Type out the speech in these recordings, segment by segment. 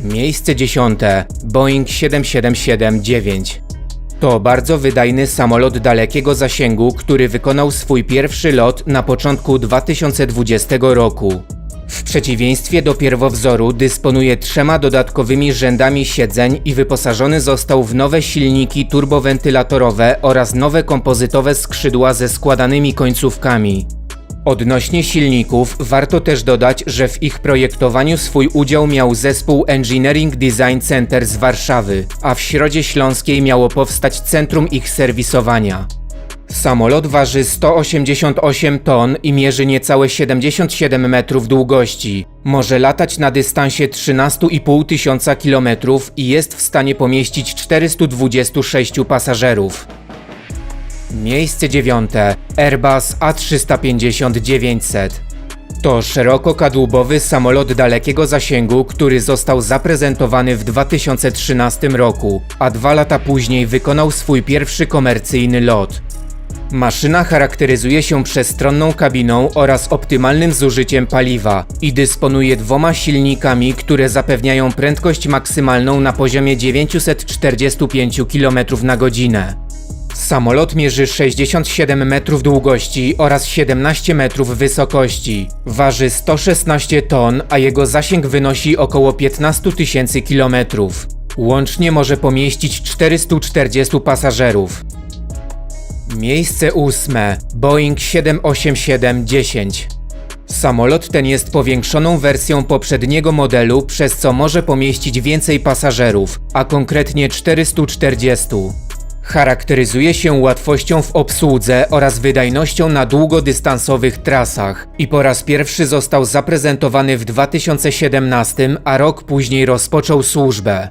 Miejsce dziesiąte. Boeing 777-9. To bardzo wydajny samolot dalekiego zasięgu, który wykonał swój pierwszy lot na początku 2020 roku. W przeciwieństwie do pierwowzoru dysponuje trzema dodatkowymi rzędami siedzeń i wyposażony został w nowe silniki turbowentylatorowe oraz nowe kompozytowe skrzydła ze składanymi końcówkami. Odnośnie silników, warto też dodać, że w ich projektowaniu swój udział miał zespół Engineering Design Center z Warszawy, a w Środzie Śląskiej miało powstać centrum ich serwisowania. Samolot waży 188 ton i mierzy niecałe 77 metrów długości. Może latać na dystansie 13,5 tysiąca kilometrów i jest w stanie pomieścić 426 pasażerów. Miejsce dziewiąte. Airbus A350-900. To szerokokadłubowy samolot dalekiego zasięgu, który został zaprezentowany w 2013 roku, a dwa lata później wykonał swój pierwszy komercyjny lot. Maszyna charakteryzuje się przestronną kabiną oraz optymalnym zużyciem paliwa i dysponuje dwoma silnikami, które zapewniają prędkość maksymalną na poziomie 945 km na godzinę. Samolot mierzy 67 metrów długości oraz 17 metrów wysokości. Waży 116 ton, a jego zasięg wynosi około 15 tysięcy kilometrów. Łącznie może pomieścić 440 pasażerów. Miejsce ósme. Boeing 787-10. Samolot ten jest powiększoną wersją poprzedniego modelu, przez co może pomieścić więcej pasażerów, a konkretnie 440. Charakteryzuje się łatwością w obsłudze oraz wydajnością na długodystansowych trasach i po raz pierwszy został zaprezentowany w 2017, a rok później rozpoczął służbę.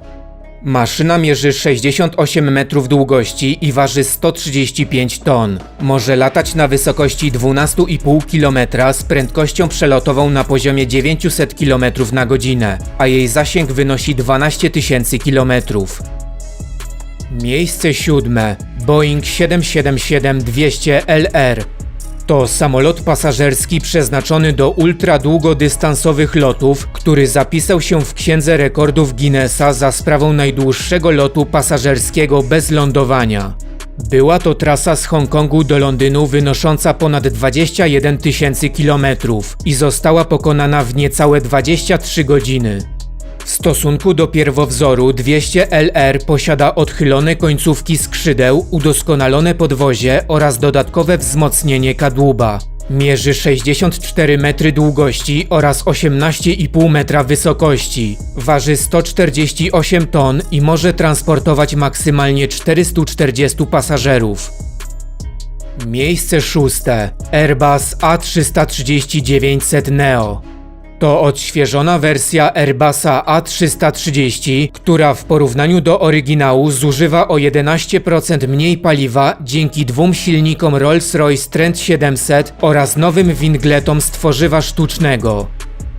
Maszyna mierzy 68 metrów długości i waży 135 ton. Może latać na wysokości 12,5 km z prędkością przelotową na poziomie 900 km na godzinę, a jej zasięg wynosi 12 tysięcy km. Miejsce siódme. Boeing 777-200 LR. To samolot pasażerski przeznaczony do ultradługodystansowych lotów, który zapisał się w Księdze Rekordów Guinnessa za sprawą najdłuższego lotu pasażerskiego bez lądowania. Była to trasa z Hongkongu do Londynu wynosząca ponad 21 tysięcy kilometrów i została pokonana w niecałe 23 godziny. W stosunku do pierwowzoru 200 LR posiada odchylone końcówki skrzydeł, udoskonalone podwozie oraz dodatkowe wzmocnienie kadłuba. Mierzy 64 metry długości oraz 18,5 metra wysokości. Waży 148 ton i może transportować maksymalnie 440 pasażerów. Miejsce szóste. Airbus A330-900 Neo. To odświeżona wersja Airbusa A330, która w porównaniu do oryginału zużywa o 11% mniej paliwa dzięki dwóm silnikom Rolls-Royce Trent 700 oraz nowym wingletom z tworzywa sztucznego.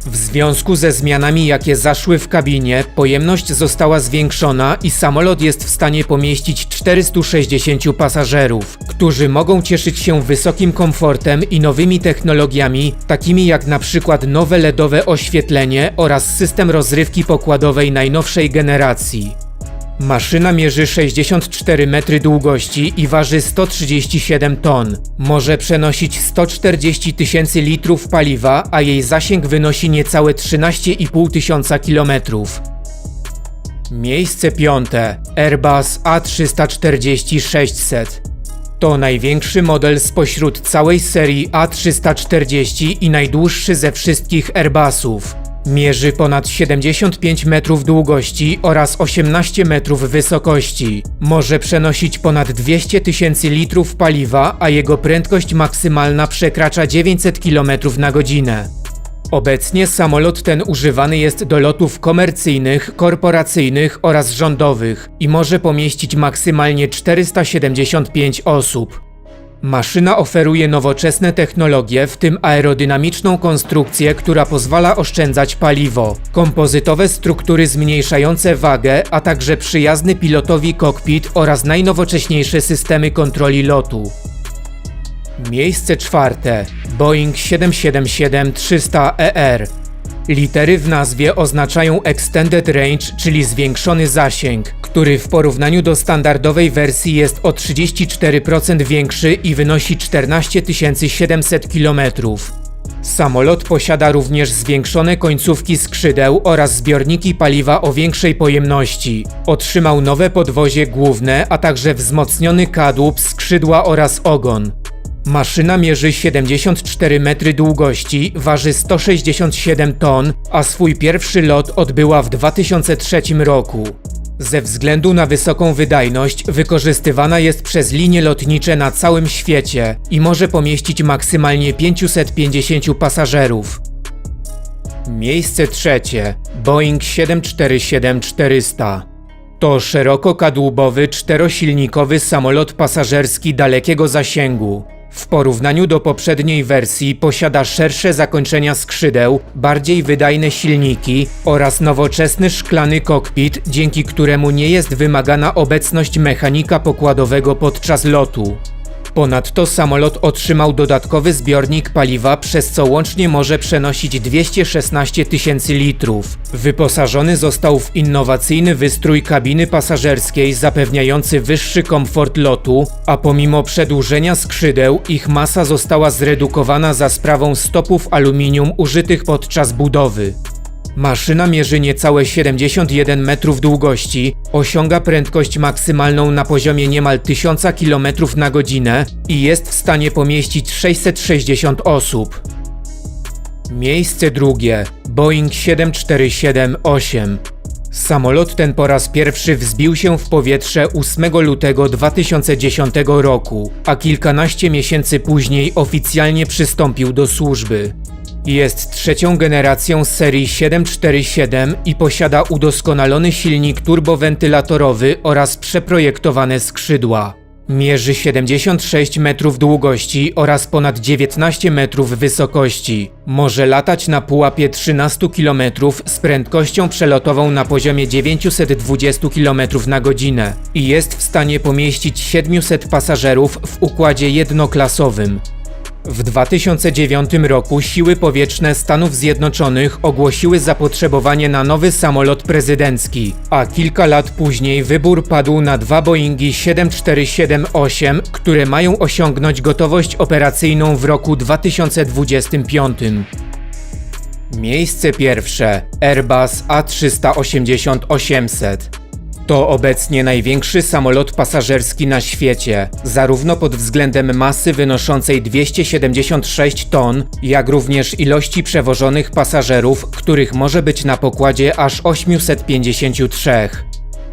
W związku ze zmianami, jakie zaszły w kabinie, pojemność została zwiększona i samolot jest w stanie pomieścić 460 pasażerów, którzy mogą cieszyć się wysokim komfortem i nowymi technologiami, takimi jak na przykład nowe LEDowe oświetlenie oraz system rozrywki pokładowej najnowszej generacji. Maszyna mierzy 64 metry długości i waży 137 ton. Może przenosić 140 tysięcy litrów paliwa, a jej zasięg wynosi niecałe 13,5 tysiąca kilometrów. Miejsce piąte. Airbus A340-600. To największy model spośród całej serii A340 i najdłuższy ze wszystkich Airbusów. Mierzy ponad 75 metrów długości oraz 18 metrów wysokości. Może przenosić ponad 200 tysięcy litrów paliwa, a jego prędkość maksymalna przekracza 900 km na godzinę. Obecnie samolot ten używany jest do lotów komercyjnych, korporacyjnych oraz rządowych i może pomieścić maksymalnie 475 osób. Maszyna oferuje nowoczesne technologie, w tym aerodynamiczną konstrukcję, która pozwala oszczędzać paliwo, kompozytowe struktury zmniejszające wagę, a także przyjazny pilotowi kokpit oraz najnowocześniejsze systemy kontroli lotu. Miejsce czwarte. Boeing 777-300ER. Litery w nazwie oznaczają Extended Range, czyli zwiększony zasięg, który w porównaniu do standardowej wersji jest o 34% większy i wynosi 14 700 km. Samolot posiada również zwiększone końcówki skrzydeł oraz zbiorniki paliwa o większej pojemności. Otrzymał nowe podwozie główne, a także wzmocniony kadłub, skrzydła oraz ogon. Maszyna mierzy 74 metry długości, waży 167 ton, a swój pierwszy lot odbyła w 2003 roku. Ze względu na wysoką wydajność wykorzystywana jest przez linie lotnicze na całym świecie i może pomieścić maksymalnie 550 pasażerów. Miejsce trzecie Boeing 747-400 to szerokokadłubowy czterosilnikowy samolot pasażerski dalekiego zasięgu. W porównaniu do poprzedniej wersji posiada szersze zakończenia skrzydeł, bardziej wydajne silniki oraz nowoczesny szklany kokpit, dzięki któremu nie jest wymagana obecność mechanika pokładowego podczas lotu. Ponadto samolot otrzymał dodatkowy zbiornik paliwa, przez co łącznie może przenosić 216 tysięcy litrów. Wyposażony został w innowacyjny wystrój kabiny pasażerskiej zapewniający wyższy komfort lotu, a pomimo przedłużenia skrzydeł ich masa została zredukowana za sprawą stopów aluminium użytych podczas budowy. Maszyna mierzy niecałe 71 metrów długości, osiąga prędkość maksymalną na poziomie niemal 1000 km na godzinę i jest w stanie pomieścić 660 osób. Miejsce drugie Boeing 747-8 Samolot ten po raz pierwszy wzbił się w powietrze 8 lutego 2010 roku, a kilkanaście miesięcy później oficjalnie przystąpił do służby. Jest trzecią generacją serii 747 i posiada udoskonalony silnik turbowentylatory oraz przeprojektowane skrzydła. Mierzy 76 metrów długości oraz ponad 19 metrów wysokości. Może latać na pułapie 13 km z prędkością przelotową na poziomie 920 km na godzinę i jest w stanie pomieścić 700 pasażerów w układzie jednoklasowym. W 2009 roku siły powietrzne Stanów Zjednoczonych ogłosiły zapotrzebowanie na nowy samolot prezydencki, a kilka lat później wybór padł na dwa Boeingi 747-8, które mają osiągnąć gotowość operacyjną w roku 2025. Miejsce pierwsze Airbus A380-800 to obecnie największy samolot pasażerski na świecie, zarówno pod względem masy wynoszącej 276 ton, jak również ilości przewożonych pasażerów, których może być na pokładzie aż 853.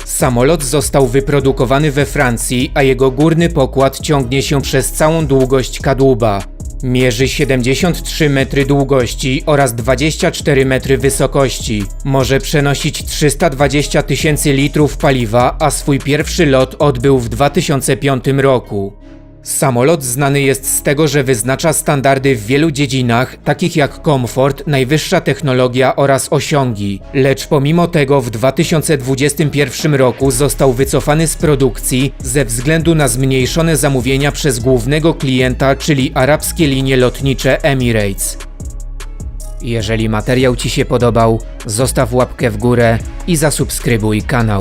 Samolot został wyprodukowany we Francji, a jego górny pokład ciągnie się przez całą długość kadłuba. Mierzy 73 metry długości oraz 24 metry wysokości. Może przenosić 320 tysięcy litrów paliwa, a swój pierwszy lot odbył w 2005 roku. Samolot znany jest z tego, że wyznacza standardy w wielu dziedzinach, takich jak komfort, najwyższa technologia oraz osiągi. Lecz pomimo tego w 2021 roku został wycofany z produkcji ze względu na zmniejszone zamówienia przez głównego klienta, czyli arabskie linie lotnicze Emirates. Jeżeli materiał Ci się podobał, zostaw łapkę w górę i zasubskrybuj kanał.